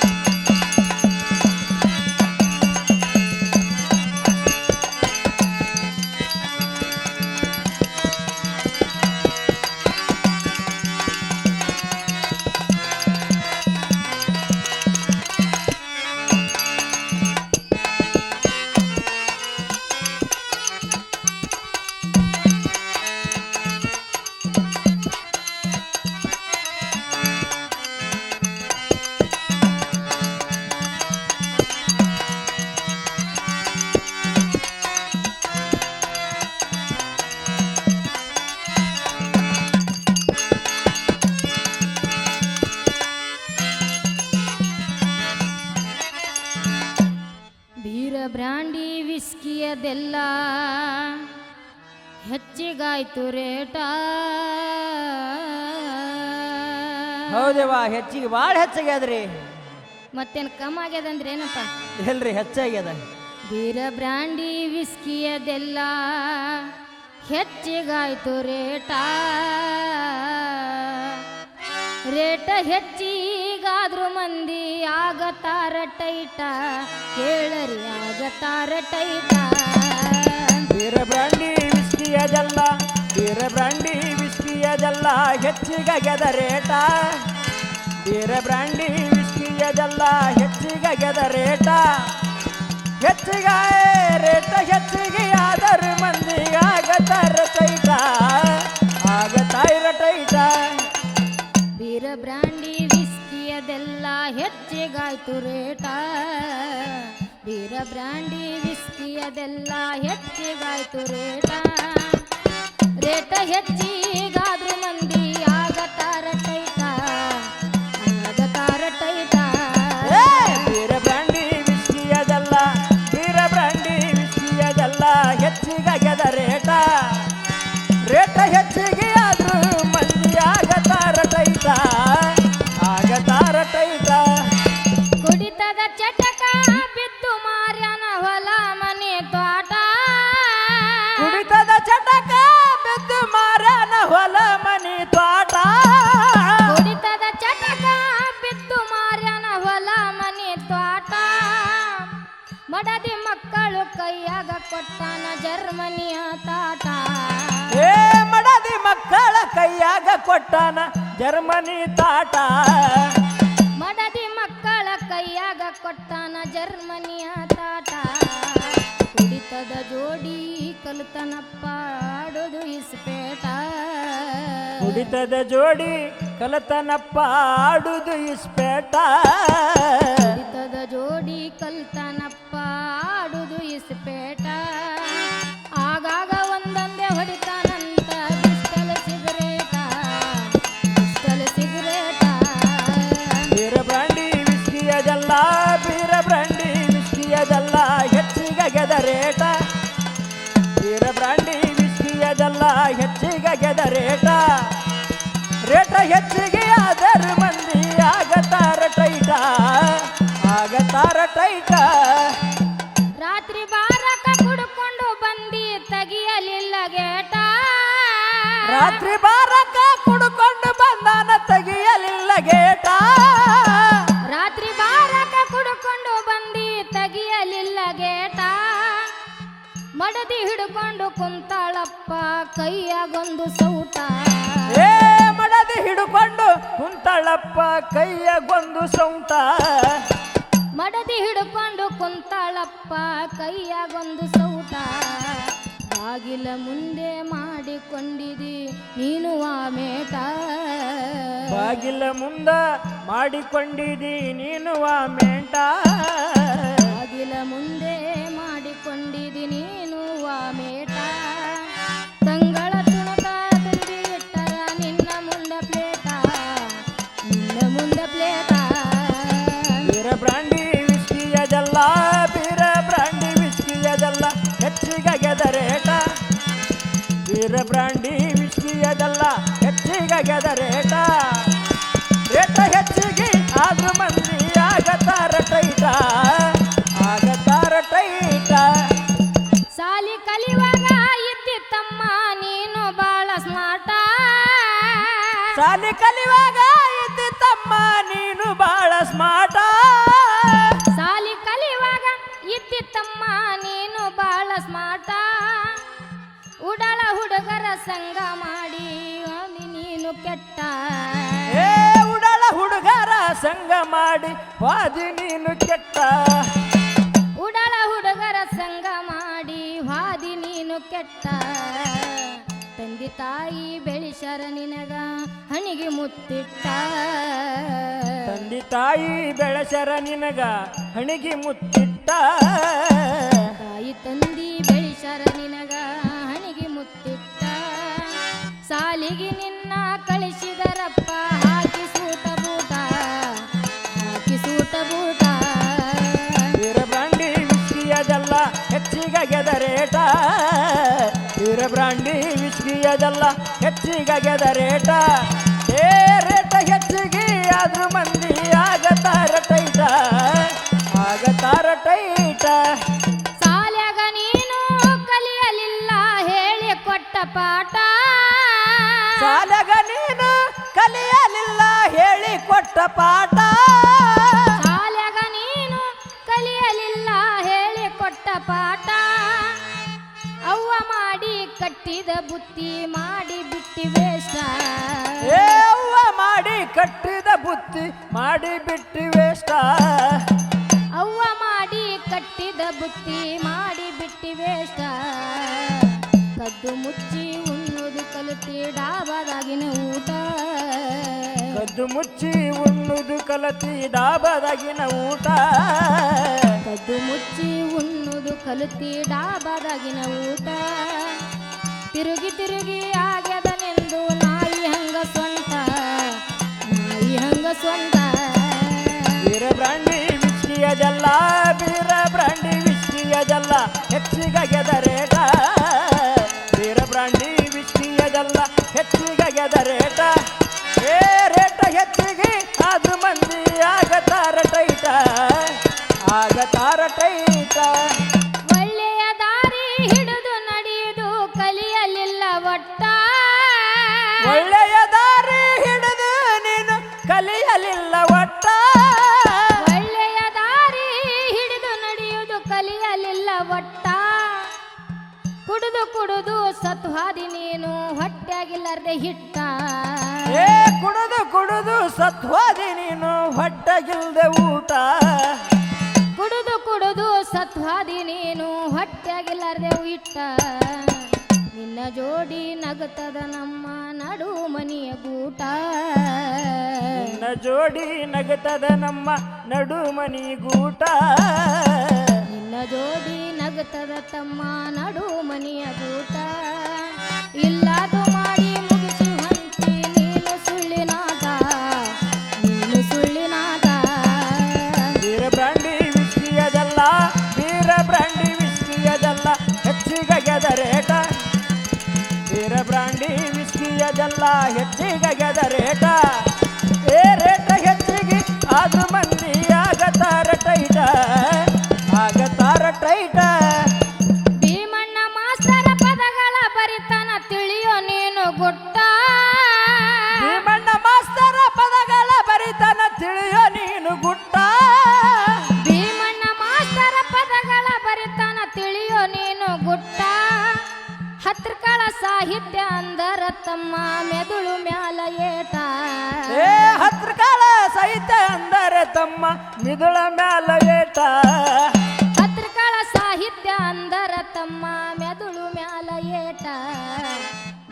ಬೀರ ಹೆಚ್ಚಿಗಾಯ್ತು rate. ಹೌದೇವಾ ಹೆಚ್ಚಿಗೆ ಭಾಳ ಹೆಚ್ಚಾಗ್ಯದ್ರಿ ಮತ್ತೇನು ಕಮ್ಮಿ ಆಗ್ಯದಂದ್ರೆ ಏನಪ್ಪ? ಎಲ್ರಿ ಹೆಚ್ಚಾಗ್ಯದ. ಬೀರ ಬ್ರಾಂಡಿ ವಿಸ್ಕಿಯದೆಲ್ಲ ಹೆಚ್ಚಿಗಾಯ್ತು ರೇಟ. ರೇಟ ಹೆಚ್ಚಿಗಾದ್ರೂ ಮಂದಿ ಆಗತಾರ ಟೈಟ ಕೇಳರಿ ಆಗತಾರ ಟೈಟ ಬೀರ ಬ್ರಾಂಡಿ ವಿಸ್ಕಿಯದಲ್ಲ ಬೀರ ಬ್ರಾಂಡಿ ವಿಸ್ಕಿಯದೆಲ್ಲ ಹೆಚ್ಚಿಗೆದ ರೇಟ. ಬೀರ ಬ್ರಾಂಡಿ ವಿಸ್ಕಿಯದೆಲ್ಲ ಹೆಚ್ಚಿಗೆದ ರೇಟ. ಹೆಚ್ಚಿಗೆ ರೇಟ ಹೆಚ್ಚಿಗೆ ಆದರೂ ಮಂದಿಗೆ ಆಗತಾರ ಟೈಟ ಆಗತಾಯಿರ ಟೈಟ ಬೀರ ಬ್ರಾಂಡಿ ವಿಸ್ಕಿಯದೆಲ್ಲ ಹೆಚ್ಚಿಗಾಯ್ತು ರೇಟ. ಬೀರ ಬ್ರಾಂಡಿ ವಿಸ್ಕಿಯದೆಲ್ಲ ಹೆಚ್ಚಿಗಾಯ್ತು ರೇಟ. ರೇಟ ಹೆಚ್ಚಿಗಾದ್ರೂ ಮಂದಿ ಆಗತಾರ ಟೈಟ. ಆಗತಾರ ಟೈಟ. ಏ, ಬೀರ ಬ್ರಾಂಡಿ ವಿಸ್ಕಿಯದೆಲ್ಲ ಬೀರ ಬ್ರಾಂಡಿ ವಿಸ್ಕಿಯದೆಲ್ಲ ಹೆಚ್ಚಿಗಾಗ್ಯದ ರೇಟ. ರೇಟ ಹೆಚ್ಚಿಗೆ ಕೈಯಾಗ ಕೊಟ್ಟಾನ ಜರ್ಮನಿಯ ತಾಟ ಏ ಮಡದಿ ಮಕ್ಕಳ ಕೈಯಾಗ ಕೊಟ್ಟಾನ ಜರ್ಮನಿ ತಾಟ. ಮಡದಿ ಮಕ್ಕಳ ಕೈಯಾಗ ಕೊಟ್ಟಾನ ಜರ್ಮನಿಯ ತಾಟ. ಕುಡಿತದ ಜೋಡಿ ಕಲ್ತನಪ್ಪ ಆಡೋದು ಇಸ್ಪೇಟ. ಕುಡಿತದ ಜೋಡಿ ಕಲತನಪ್ಪ ಆಡುದು ಇಸ್ಪೇಟ ಕುಡಿತದ ಜೋಡಿ ಕಲ್ತನಪ್ಪ ಆಡುದು ಇಸ್ಪೇಟ ಹೆಚ್ಚಿಗೆ ಆದರ ಮಂದಿ ಆಗತಾರ ಟೈಟ ಆಗತಾರ ಟೈಟ. ರಾತ್ರಿ ಬಾರಕ ಕುಡ್ಕೊಂಡು ಬಂದಿ ತೆಗಿಯಲಿಲ್ಲ ಗೇಟ. ರಾತ್ರಿ ಬಾರಕ ಕುಡ್ಕೊಂಡು ಬಂದಾನ ತೆಗಿಯಲಿಲ್ಲ ಗೇಟ. ರಾತ್ರಿ ಬಾರಕ ಕುಡ್ಕೊಂಡು ಬಂದಿ ತೆಗಿಯಲಿಲ್ಲ ಗೇಟ. ಮಡದಿ ಹಿಡ್ಕೊಂಡು ಕುಂತಾಳಪ್ಪ ಕೈಯಾಗೊಂದು ಸೌಟ. ಏ ಹಿಡ್ಕೊಂಡು ಕುಂತಳಪ್ಪ ಕೈಯಗೊಂದು ಸೊಂಟ. ಮಡದಿ ಹಿಡ್ಕೊಂಡು ಕೈಯ ಗೊಂದು ಸೌಟ. ಬಾಗಿಲ ಮುಂದೆ ಮಾಡಿಕೊಂಡಿದಿ ನೀನು ಆ ಮೇಟ. ಬಾಗಿಲ ಮುಂದ ಮಾಡಿಕೊಂಡಿದಿ ನೀನು ಆ ಮೇಟ. ಬಾಗಿಲ ಮುಂದೆ ಮಾಡಿಕೊಂಡಿದಿ ನೀನು ಆ ಮೇಟ. ವಿಸ್ಕಿಯದಲ್ಲ ಬೀರ ಬ್ರಾಂಡಿ ಬಿಸ್ಕಿಯದೆಲ್ಲ ಹೆಚ್ಚಿಗಾಗ್ಯದ ರೇಟ ಬೀರ ಬ್ರಾಂಡಿ ಬಿಸ್ಕಿಯದೆಲ್ಲ ಹೆಚ್ಚಿಗಾಗ್ಯದ ರೇಟ ರೇಟ ಹೆಚ್ಚಿಗೆ ಆದ್ರೂ ಮಂದಿ ಆಗತಾರ ಟೈಟ. ಆಗತಾರ ಟೈಟ. ಸಾಲಿ ಕಲಿವಾಗ ಇದ್ದಿತ್ತಮ್ಮ ನೀನು ಬಾಳ ಸ್ಮಾರ್ಟ ಸಾಲಿ ಕಲಿವಾಗ ಇದ್ದಿ ತಮ್ಮ ನೀನು ಬಾಳ ಕೆಟ್ಟ. ಏ ಉಡಲ ಹುಡುಗರ ಸಂಘ ಮಾಡಿ ವಾದಿ ನೀನು ಕೆಟ್ಟ. ಉಡಲ ಹುಡುಗರ ಸಂಘ ಮಾಡಿ ವಾದಿ ನೀನು ಕೆಟ್ಟ. ತಂದೆ ತಾಯಿ ಬೆಳಿಸರ ನಿನಗ ಹಣಿಗೆ ಮುತ್ತಿಟ್ಟ. ತಂದೆ ತಾಯಿ ಬೆಳೆಸರ ನಿನಗ ಹಣಿಗೆ ಮುತ್ತಿಟ್ಟ. ತಾಯಿ ತಂದಿ ಬೆಳಿಸರ ನಿನಗ ಹಣಿಗೆ ಮುತ್ತಿಟ್ಟ. ಸಾಲಿಗೆ ನಿನ್ನ ವೀರಬ್ರಾಂಡಿ ವಿಸ್ಕಿಯದಲ್ಲ ಹೆಚ್ಚಿಗೆದ ರೇಟ. ಏ ರೇಟ ಹೆಚ್ಚಿಗೆ ಆದ್ರೂ ಮಂದಿ ಆಗತಾರ ಟೈಟ. ಆಗತಾರ ಟೈಟ. ಸಾಲ್ಯಾಗ ನೀನು ಕಲಿಯಲಿಲ್ಲ ಹೇಳಿ ಕೊಟ್ಟ ಪಾಠ. ಸಾಲ್ಯಾಗ ನೀನು ಕಲಿಯಲಿಲ್ಲ ಹೇಳಿ ಕೊಟ್ಟ ಪಾಠ. ಕಟ್ಟಿದ ಬುತ್ತಿ ಮಾಡಿ ಬಿಟ್ಟಿ ವೇಷ ಏವ್ವ ಮಾಡಿ ಕಟ್ಟಿದ ಬುತ್ತಿ ಮಾಡಿ ಬಿಟ್ಟಿ ವೇಷ್ಟ. ಅವ್ವ ಮಾಡಿ ಕಟ್ಟಿದ ಬುತ್ತಿ ಮಾಡಿ ಬಿಟ್ಟಿ ವೇಷ ಕದ್ದು ಮುಚ್ಚಿ ಉಣ್ಣುದು ಕಲಿತಿ ಡಾಬಾದಾಗಿನ ಊಟ. ಕದ್ದು ಮುಚ್ಚಿ ಉಣ್ಣುದು ಕಲತಿ ಡಾಬದಾಗಿನ ಊಟ. ಕದ್ದು ಮುಚ್ಚಿ ಉಣ್ಣುದು ಕಲಿತಿ ಡಾಬಾದಾಗಿನ ಊಟ. ತಿರುಗಿ ತಿರುಗಿ ಆಗ್ಯದನೆಂದು ನಾಯಿ ಹಂಗ ಸ್ವಂತ ನಾಯಿ ಹಂಗ ಸ್ವಂತ ವೀರಬ್ರಾಂಡಿ ವಿಸ್ಕಿಯದಲ್ಲ ವೀರಬ್ರಾಂಡಿ ವಿಸ್ಕಿಯದಲ್ಲ ಹೆಚ್ಚಿಗಾಗ್ಯದ ರೇಟ ವೀರಬ್ರಾಂಡಿ ವಿಸ್ಕಿಯದಲ್ಲ ಹೆಚ್ಚಿಗಾಗ್ಯದ ರೇಟ ಏ ರೇಟ ಹೆಚ್ಚಿಗೆ ಆದ್ರೂ ಮಂದಿ ಆಗತಾರ ಟೈಟ. ಆಗತಾರ ಟೈಟ. ಹೊಟ್ಟಗಿಲ್ದೆ ಊಟ. ಕುಡಿದು ಕುಡಿದು ಸತ್ತು ಹಾದಿ ನೀನು ಹೊಟ್ಟೆಗಿಲ್ಲಾರ್ದೆ ಇಟ್ಟ. ನಿನ್ನ ಜೋಡಿ ನಗತದ ನಮ್ಮ ನಡು ಮನೆಯ ಗೂಟ. ನಿನ್ನ ಜೋಡಿ ನಗತದ ನಮ್ಮ ನಡು ಮನಿ ಗೂಟ. ನಿನ್ನ ಜೋಡಿ ನಗತದ ತಮ್ಮ ನಡು ಮನಿಯ ಗೂಟ. ಇಲ್ಲದು ವಿಸ್ಕಿಯದಲ್ಲ ಗೆದ ರೇಟ. ಏ ರೇಟ ಹೆಚ್ಚಿಗೆ ಆದ್ರೂ ತಮ್ಮ ಮೆದುಳು ಮ್ಯಾಲ ಏಟ ಏ ಹತ್ರ ಕಾಲ ಸಹಿತ ಅಂದರೆ ತಮ್ಮ ಮಿದುಳ ಮ್ಯಾಲ ಏಟ ಹತ್ರಕಳ ಸಾಹಿತ್ಯ ಅಂದರ ತಮ್ಮ ಮೆದುಳು ಮ್ಯಾಲ ಏಟ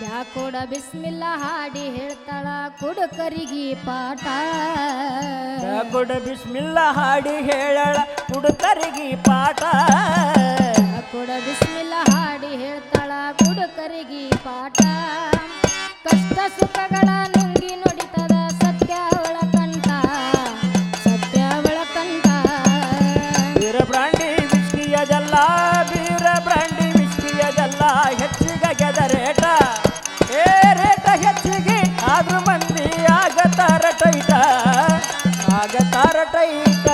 ಬ್ಯಾಕೋಡ ಬಿಸ್ಮಿಲ್ಲ ಹಾಡಿ ಹೇಳ್ತಾಳ ಕುಡುಕರಿಗಿ ಪಾಠ. ಕೊಡ ಬಿಸ್ಮಿಲ್ಲ ಹಾಡಿ ಹೇಳಳ ಕುಡುಕರಿಗಿ ಪಾಠ. ಯಾಕೋಡ ಬಿಸ್ಮಿಲ್ಲ ಹಾಡಿ ಹೇಳ್ತಾಳ ಕುಡುಕರಿಗಿ ಪಾಠ. ಆದ್ರೂ ಮಂದಿ ಆಗತಾರ ಟೈಟ ಆಗತಾರ ಟೈಟ